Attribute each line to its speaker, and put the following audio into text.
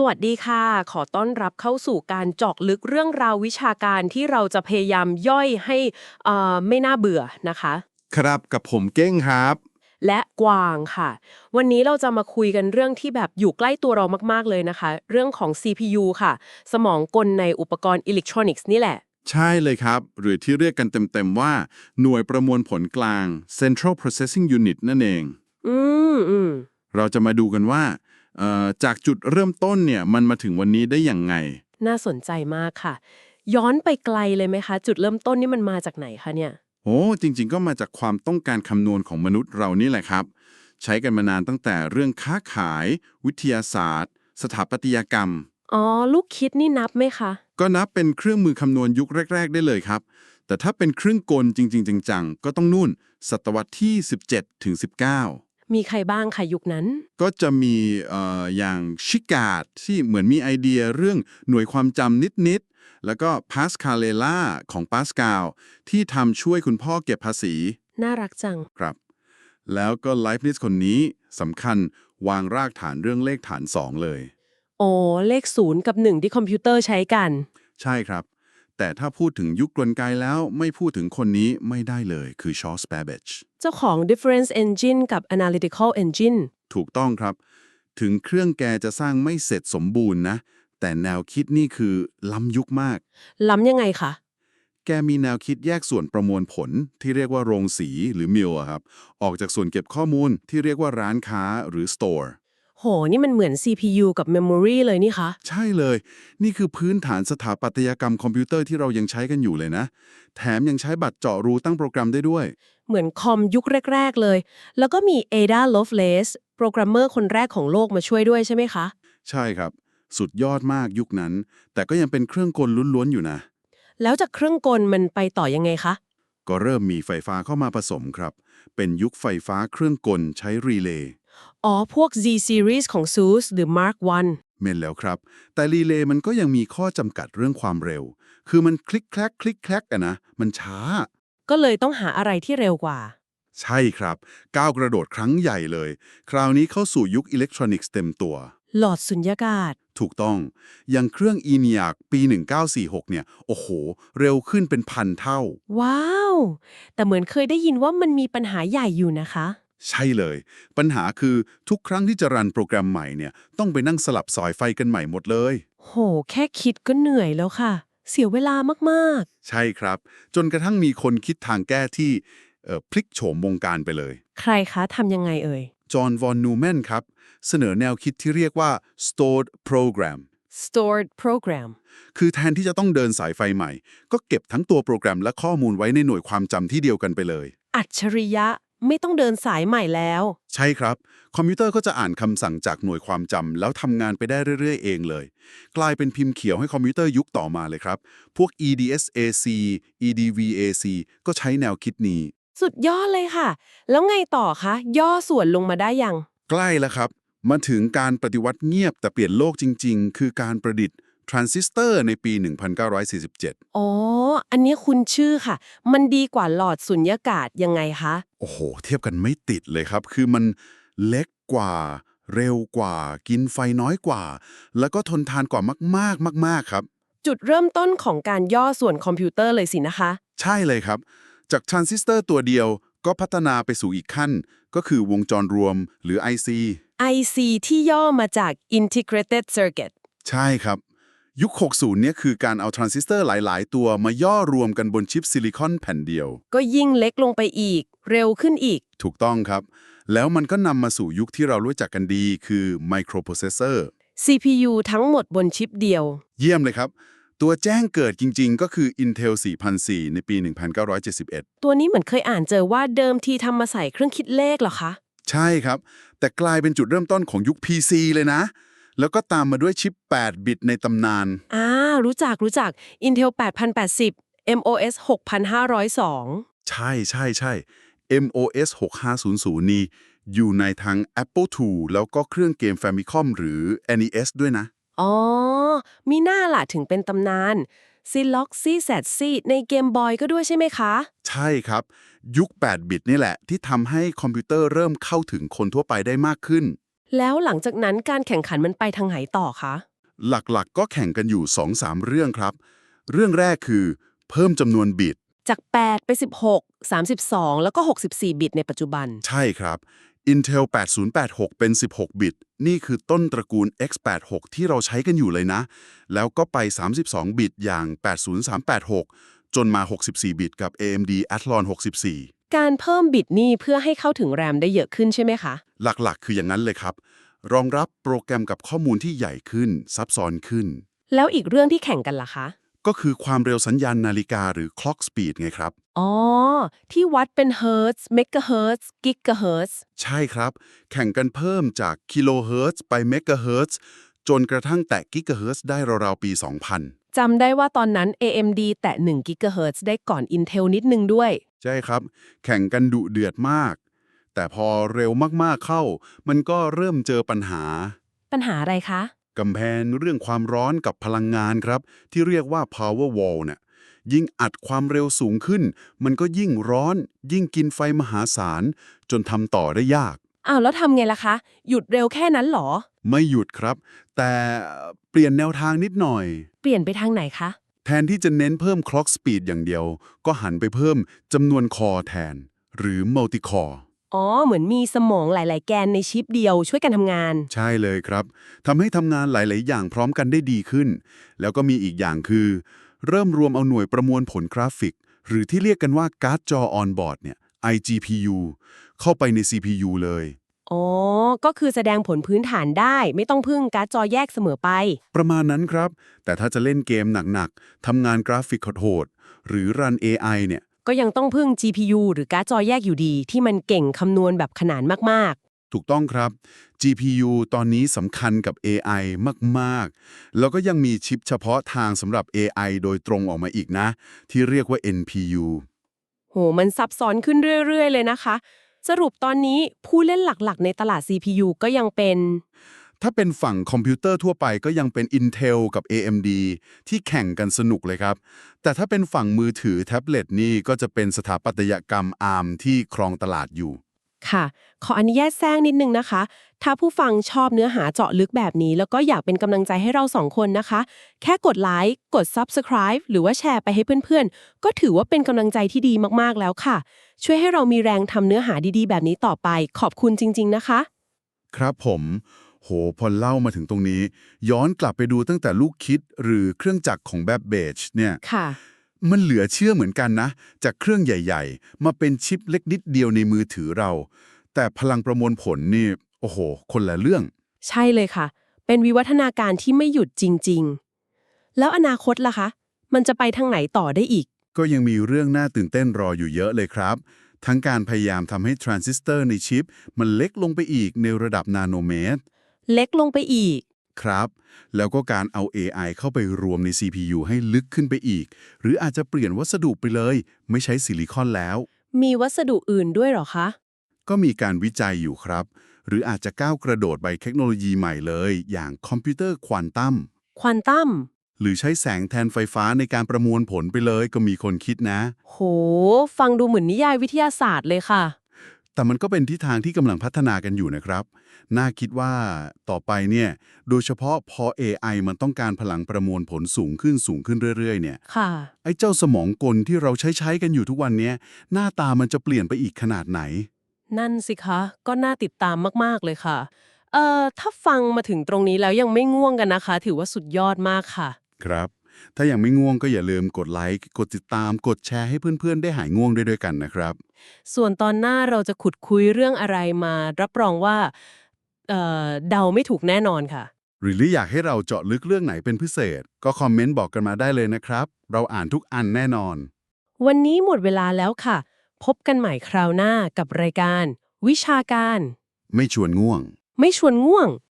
Speaker 1: สวัสดีค่ะ ขอต้อนรับเข้าสู่การเจาะลึกเรื่องราววิชาการที่เราจะพยายามย่อยให้เอ่อไม่น่าเบื่อนะคะ
Speaker 2: ครับกับผมเก้งครับ
Speaker 1: และกวางค่ะ วันนี้เราจะมาคุยกันเรื่องที่แบบอยู่ใกล้ตัวเรามากๆเลยนะคะ เรื่องของ CPU ค่ะ สมองกลในอุปกรณ์อิเล็กทรอนิกส์นี่แหละ
Speaker 2: ใช่เลยครับ หรือที่เรียกกันเต็มๆว่า หน่วยประมวลผลกลาง Central Processing Unit นั่นเอง
Speaker 1: อืมอืม
Speaker 2: เราจะมาดูกันว่า เอ่อจากจุดเริ่มต้นเนี่ยมันมาถึงวันนี้ได้อย่างไง
Speaker 1: น่าสนใจมากค่ะ ย้อนไปไกลเลยไหมคะ จุดเริ่มต้นนี่มันมาจากไหนคะเนี่ย
Speaker 2: โอ้จริงๆ ก็มาจากความต้องการคำนวณของมนุษย์เรานี่แหละครับ ใช้กันมานานตั้งแต่เรื่องค้าขาย วิทยาศาสตร์ สถาปัตยกรรม
Speaker 1: อ๋อ ลูกคิดนี่นับไหมคะ
Speaker 2: ก็นับเป็นเครื่องมือคำนวณยุคแรก ๆ ได้เลยครับ แต่ถ้าเป็นเครื่องกลจริงๆ จังๆ ก็ต้องนู่น ศตวรรษที่ 17ถึง19
Speaker 1: มีใครบ้างคะยุคนั้น
Speaker 2: ก็จะมีเอ่ออย่างชิกาดที่เหมือนมีไอเดียเรื่องหน่วยความจำนิด ๆ แล้วก็พาสคาเลล่าของปาสกาลที่ทำช่วยคุณพ่อเก็บภาษี
Speaker 1: น่ารักจัง
Speaker 2: ครับ แล้วก็ไลฟ์นิสคนนี้สำคัญวางรากฐานเรื่องเลขฐาน 2 เลย
Speaker 1: โอ้เลขศูนย์กับหนึ่งที่คอมพิวเตอร์ใช้กัน
Speaker 2: ใช่ครับ แต่ถ้าพูดถึงยุคกลไกแล้วไม่พูดถึงคนนี้ไม่ได้เลยคือชอส b บ b เบ g e
Speaker 1: เจ้าของ difference engine กับ analytical engine
Speaker 2: ถูกต้องครับ ถึงเครื่องแกจะสร้างไม่เสร็จสมบูรณ์นะ แต่แนวคิดนี่คือล้ำยุคมาก
Speaker 1: ล้ำยังไงคะ
Speaker 2: แกมีแนวคิดแยกส่วนประมวลผลที่เรียกว่าโรงสีหรือมิลครับ ออกจากส่วนเก็บข้อมูลที่เรียกว่าร้านค้าหรือ store
Speaker 1: โห นี่มันเหมือน CPU กับ memory เลยนี่คะ
Speaker 2: ใช่เลย นี่คือพื้นฐานสถาปัตยกรรมคอมพิวเตอร์ที่เรายังใช้กันอยู่เลยนะ แถมยังใช้บัตรเจาะรูตั้งโปรแกรมได้ด้วย
Speaker 1: เหมือนคอมยุคแรก ๆ เลย แล้วก็มี Ada Lovelace โปรแกรมเมอร์คนแรกของโลกมาช่วยด้วยใช่ไหมคะ
Speaker 2: ใช่ครับ สุดยอดมากยุคนั้น แต่ก็ยังเป็นเครื่องกลล้วนๆอยู่นะ
Speaker 1: แล้วจากเครื่องกลมันไปต่อยังไงคะ
Speaker 2: ก็เริ่มมีไฟฟ้าเข้ามาผสมครับ เป็นยุคไฟฟ้าเครื่องกลใช้รีเลย์
Speaker 1: อ๋อ พวก Z series ของ SUSE หรือ Mark 1
Speaker 2: เมนแล้วครับ แต่รีเลย์มันก็ยังมีข้อจำกัดเรื่องความเร็ว คือมันคลิกแคลกคลิกแคลกอะนะ มันช้า
Speaker 1: ก็เลยต้องหาอะไรที่เร็วกว่า
Speaker 2: ใช่ครับ ก้าวกระโดดครั้งใหญ่เลย คราวนี้เข้าสู่ยุคอิเล็กทรอนิกส์เต็มตัว
Speaker 1: หลอดสุญญากาศ
Speaker 2: ถูกต้อง อย่างเครื่อง ENIAC ปี 1946 เนี่ย โอ้โห เร็วขึ้นเป็นพันเท่า
Speaker 1: ว้าว แต่เหมือนเคยได้ยินว่ามันมีปัญหาใหญ่อยู่นะคะ
Speaker 2: ใช่เลย ปัญหาคือทุกครั้งที่จะรันโปรแกรมใหม่เนี่ยต้องไปนั่งสลับสายไฟกันใหม่หมดเลย
Speaker 1: โห แค่คิดก็เหนื่อยแล้วค่ะ เสียเวลามาก
Speaker 2: ใช่ครับ จนกระทั่งมีคนคิดทางแก้ที่เอ่อพลิกโฉมวงการไปเลย
Speaker 1: ๆใครคะทำยังไงเอ่ย
Speaker 2: จอห์น วอน นูแมนครับ เสนอแนวคิดที่เรียกว่า stored program
Speaker 1: stored program
Speaker 2: คือแทนที่จะต้องเดินสายไฟใหม่ ก็เก็บทั้งตัวโปรแกรมและข้อมูลไว้ในหน่วยความจำที่เดียวกันไปเลย
Speaker 1: อัจฉริยะ ไม่ต้องเดินสายใหม่แล้ว
Speaker 2: ใช่ครับ คอมพิวเตอร์ก็จะอ่านคำสั่งจากหน่วยความจำแล้วทำงานไปได้เรื่อย ๆ เองเลย กลายเป็นพิมพ์เขียวให้คอมพิวเตอร์ยุคต่อมาเลยครับ พวก EDSAC EDVAC ก็ใช้แนวคิดนี้
Speaker 1: สุดยอดเลยค่ะ แล้วไงต่อคะ ย่อส่วนลงมาได้ยัง
Speaker 2: ใกล้แล้วครับ มาถึงการปฏิวัติเงียบแต่เปลี่ยนโลกจริง ๆ คือการประดิษฐ์ ทรานซิสเตอร์ในปี 1947
Speaker 1: อ๋อ อันนี้คุณชื่อค่ะ มันดีกว่าหลอดสุญญากาศยังไงคะ
Speaker 2: โอ้โห เทียบกันไม่ติดเลยครับ คือมันเล็กกว่า เร็วกว่า กินไฟน้อยกว่า แล้วก็ทนทานกว่ามากๆมาก ๆ ครับ
Speaker 1: จุดเริ่มต้นของการย่อส่วนคอมพิวเตอร์เลยสินะคะ
Speaker 2: ใช่เลยครับ จากทรานซิสเตอร์ตัวเดียวก็พัฒนาไปสู่อีกขั้น ก็คือวงจรรวมหรือ IC
Speaker 1: IC ที่ย่อมาจาก integrated circuit
Speaker 2: ใช่ครับ ยุค 60 เนี่ยคือการเอาทรานซิสเตอร์หลาย ๆ ตัวมาย่อรวมกันบนชิปซิลิคอนแผ่นเดียว
Speaker 1: ก็ยิ่งเล็กลงไปอีก เร็วขึ้นอีก
Speaker 2: ถูกต้องครับ แล้วมันก็นำมาสู่ยุคที่เรารู้จักกันดี คือ microprocessor
Speaker 1: CPU ทั้งหมดบนชิปเดียว
Speaker 2: เยี่ยมเลยครับ ตัวแจ้งเกิดจริง ๆ ก็คือ Intel 4004 ในปี 1971
Speaker 1: ตัวนี้เหมือนเคยอ่านเจอว่าเดิมทีทำมาใส่เครื่องคิดเลขเหรอคะ
Speaker 2: ใช่ครับ แต่กลายเป็นจุดเริ่มต้นของยุค PC เลยนะ แล้วก็ตามมาด้วยชิป 8 บิตในตำนาน
Speaker 1: อ่า รู้จักรู้จัก Intel 8080 MOS 6502
Speaker 2: ใช่ใช่ใช่ MOS 6500 นี่ อยู่ในทั้ง Apple II แล้วก็เครื่องเกม Famicom หรือ NES ด้วยนะ
Speaker 1: อ๋อ มีหน้าล่ะถึงเป็นตำนาน z l o x z z z ในเกมบอยก็ด้วยใช่ไหมคะ
Speaker 2: ใช่ครับ ยุค 8 บิตนี่แหละ ที่ทำให้คอมพิวเตอร์เริ่มเข้าถึงคนทั่วไปได้มากขึ้น
Speaker 1: แล้วหลังจากนั้นการแข่งขันมันไปทางไหนต่อคะ
Speaker 2: หลักๆก็แข่งกันอยู่ 2-3 เรื่องครับ เรื่องแรกคือ เพิ่มจำนวนบิต
Speaker 1: จาก 8 ไป 16 32 แล้วก็ 64 บิตในปัจจุบัน
Speaker 2: ใช่ครับ Intel 8086 เป็น 16 บิต นี่คือต้นตระกูล X86 ที่เราใช้กันอยู่เลยนะ แล้วก็ไป 32 บิตอย่าง 80386 จนมา 64 บิตกับ AMD Athlon 64
Speaker 1: การเพิ่มบิตนี่เพื่อให้เข้าถึงแรมได้เยอะขึ้นใช่ไหมคะ
Speaker 2: หลักๆ คืออย่างนั้นเลยครับ รองรับโปรแกรมกับข้อมูลที่ใหญ่ขึ้น ซับซ้อนขึ้น
Speaker 1: แล้วอีกเรื่องที่แข่งกันล่ะคะ
Speaker 2: ก็คือความเร็วสัญญาณนาฬิกาหรือ clock speed ไงครับ
Speaker 1: อ๋อ ที่วัดเป็นเฮิร์ตซ์เมกะเฮิร์ตซ์กิกะเฮิร์ตซ์
Speaker 2: ใช่ครับ แข่งกันเพิ่มจากกิโลเฮิรตซ์ไปเมกะเฮิรตซ์จนกระทั่งแตะกิกะเฮิรตซ์ได้ราวๆปี 2000
Speaker 1: จำได้ว่าตอนนั้น AMD แตะ1กิกะเฮิร์ตซ์ได้ก่อน Intel นิดนึงด้วย
Speaker 2: ใช่ครับ แข่งกันดุเดือดมาก แต่พอเร็วมากๆเข้า มันก็เริ่มเจอปัญหา
Speaker 1: ปัญหาอะไรคะ
Speaker 2: กำแพงเรื่องความร้อนกับพลังงานครับ ที่เรียกว่า power wall เนี่ยยิ่งอัดความเร็วสูงขึ้น มันก็ยิ่งร้อน ยิ่งกินไฟมหาศาล จนทำต่อได้ยาก
Speaker 1: อ้าวแล้วทำไงล่ะคะ หยุดเร็วแค่นั้นเหรอ
Speaker 2: ไม่หยุดครับ แต่เปลี่ยนแนวทางนิดหน่อย
Speaker 1: เปลี่ยนไปทางไหนคะ
Speaker 2: แทนที่จะเน้นเพิ่ม clock speed อย่างเดียว ก็หันไปเพิ่มจำนวนคอแทน หรือ multi core
Speaker 1: อ๋อ เหมือนมีสมองหลาย ๆ แกนในชิปเดียวช่วยกันทำงาน
Speaker 2: ใช่เลยครับทำให้ทำงานหลาย ๆ อย่างพร้อมกันได้ดีขึ้น แล้วก็มีอีกอย่างคือ เริ่มรวมเอาหน่วยประมวลผลกราฟิก หรือที่เรียกกันว่าการ์ดจอ on board เนี่ย iGPU เข้าไปใน CPU เลย
Speaker 1: อ๋อ ก็คือแสดงผลพื้นฐานได้ ไม่ต้องพึ่งการ์ดจอแยกเสมอไป
Speaker 2: ประมาณนั้นครับ แต่ถ้าจะเล่นเกมหนักๆทำงานกราฟิกโหดๆหรือรัน AI เนี่ย
Speaker 1: ก็ยังต้องพึ่ง GPU หรือการ์ดจอแยกอยู่ดี ที่มันเก่งคำนวณแบบขนานมาก
Speaker 2: ถูกต้องครับ GPU ตอนนี้สำคัญกับ AI มาก ๆ แล้วก็ยังมีชิปเฉพาะทางสำหรับ AI โดยตรงออกมาอีกนะ ที่เรียกว่า NPU
Speaker 1: ๆโห มันซับซ้อนขึ้นเรื่อย ๆ เลยนะคะ สรุปตอนนี้ผู้เล่นหลักๆ ในตลาด CPU ก็ยังเป็น
Speaker 2: ถ้าเป็นฝั่งคอมพิวเตอร์ทั่วไปก็ยังเป็น Intel กับ AMD ที่แข่งกันสนุกเลยครับ แต่ถ้าเป็นฝั่งมือถือแท็บเล็ตนี่ก็จะเป็นสถาปัตยกรรม ARM ที่ครองตลาดอยู่
Speaker 1: ค่ะ ขออนุญาตแทรกนิดนึงนะคะ ถ้าผู้ฟังชอบเนื้อหาเจาะลึกแบบนี้ แล้วก็อยากเป็นกำลังใจให้เราสองคนนะคะ แค่กดไลค์ กด Subscribe หรือว่าแชร์ไปให้เพื่อนๆ ก็ถือว่าเป็นกำลังใจที่ดีมากๆแล้วค่ะ ช่วยให้เรามีแรงทำเนื้อหาดีๆ แบบนี้ต่อไป ขอบคุณจริง ๆ นะคะ
Speaker 2: ครับผม โห พอเล่ามาถึงตรงนี้ ย้อนกลับไปดูตั้งแต่ลูกคิดหรือเครื่องจักรของแบบเบจเนี่ย
Speaker 1: ค่ะ
Speaker 2: มันเหลือเชื่อเหมือนกันนะ จากเครื่องใหญ่ ๆ มาเป็นชิปเล็กนิดเดียวในมือถือเรา แต่พลังประมวลผลนี่ โอ้โห คนละเรื่อง
Speaker 1: ใช่เลยค่ะ เป็นวิวัฒนาการที่ไม่หยุดจริง ๆ แล้วอนาคตล่ะคะ มันจะไปทางไหนต่อได้อีก
Speaker 2: ก็ยังมีเรื่องน่าตื่นเต้นรออยู่เยอะเลยครับ ทั้งการพยายามทำให้ทรานซิสเตอร์ในชิป มันเล็กลงไปอีกในระดับนาโนเมตร
Speaker 1: เล็กลงไปอีก
Speaker 2: ครับ แล้วก็การเอา AI เข้าไปรวมใน CPU ให้ลึกขึ้นไปอีก หรืออาจจะเปลี่ยนวัสดุไปเลย ไม่ใช้ซิลิคอนแล้ว
Speaker 1: มีวัสดุอื่นด้วยเหรอคะ
Speaker 2: ก็มีการวิจัยอยู่ครับ หรืออาจจะก้าวกระโดดไปเทคโนโลยีใหม่เลย อย่างคอมพิวเตอร์ควอนตัม
Speaker 1: ควอนตัม
Speaker 2: หรือใช้แสงแทนไฟฟ้าในการประมวลผลไปเลยก็มีคนคิดนะ
Speaker 1: โห ฟังดูเหมือนนิยายวิทยาศาสตร์เลยค่ะ
Speaker 2: แต่มันก็เป็นทิศทางที่กำลังพัฒนากันอยู่นะครับ น่าคิดว่าต่อไปเนี่ย โดยเฉพาะพอ AI มันต้องการพลังประมวลผลสูงขึ้นสูงขึ้นเรื่อยๆ เนี่ย
Speaker 1: ค่ะ
Speaker 2: ไอ้เจ้าสมองกลที่เราใช้ใช้กันอยู่ทุกวันเนี้ยหน้าตามันจะเปลี่ยนไปอีกขนาดไหน
Speaker 1: นั่นสิคะ ก็น่าติดตามมาก ๆ เลยค่ะ เอ่อ ถ้าฟังมาถึงตรงนี้แล้วยังไม่ง่วงกันนะคะ ถือว่าสุดยอดมากค่ะ
Speaker 2: ครับ ถ้ายังไม่ง่วงก็อย่าลืมกดไลค์ กดติดตาม กดแชร์ให้เพื่อนๆ ได้หายง่วงด้วยด้วยกันนะครับ
Speaker 1: ส่วนตอนหน้าเราจะขุดคุยเรื่องอะไรมา รับรองว่าเอ่อเดาไม่ถูกแน่นอนค่ะ
Speaker 2: หรืออยากให้เราเจาะลึกเรื่องไหนเป็นพิเศษ ก็คอมเมนต์บอกกันมาได้เลยนะครับ เราอ่านทุกอันแน่นอน
Speaker 1: วันนี้หมดเวลาแล้วค่ะ พบกันใหม่คราวหน้ากับรายการ วิชาการ
Speaker 2: ไม่ชวนง่วง
Speaker 1: ไม่ชวนง่วง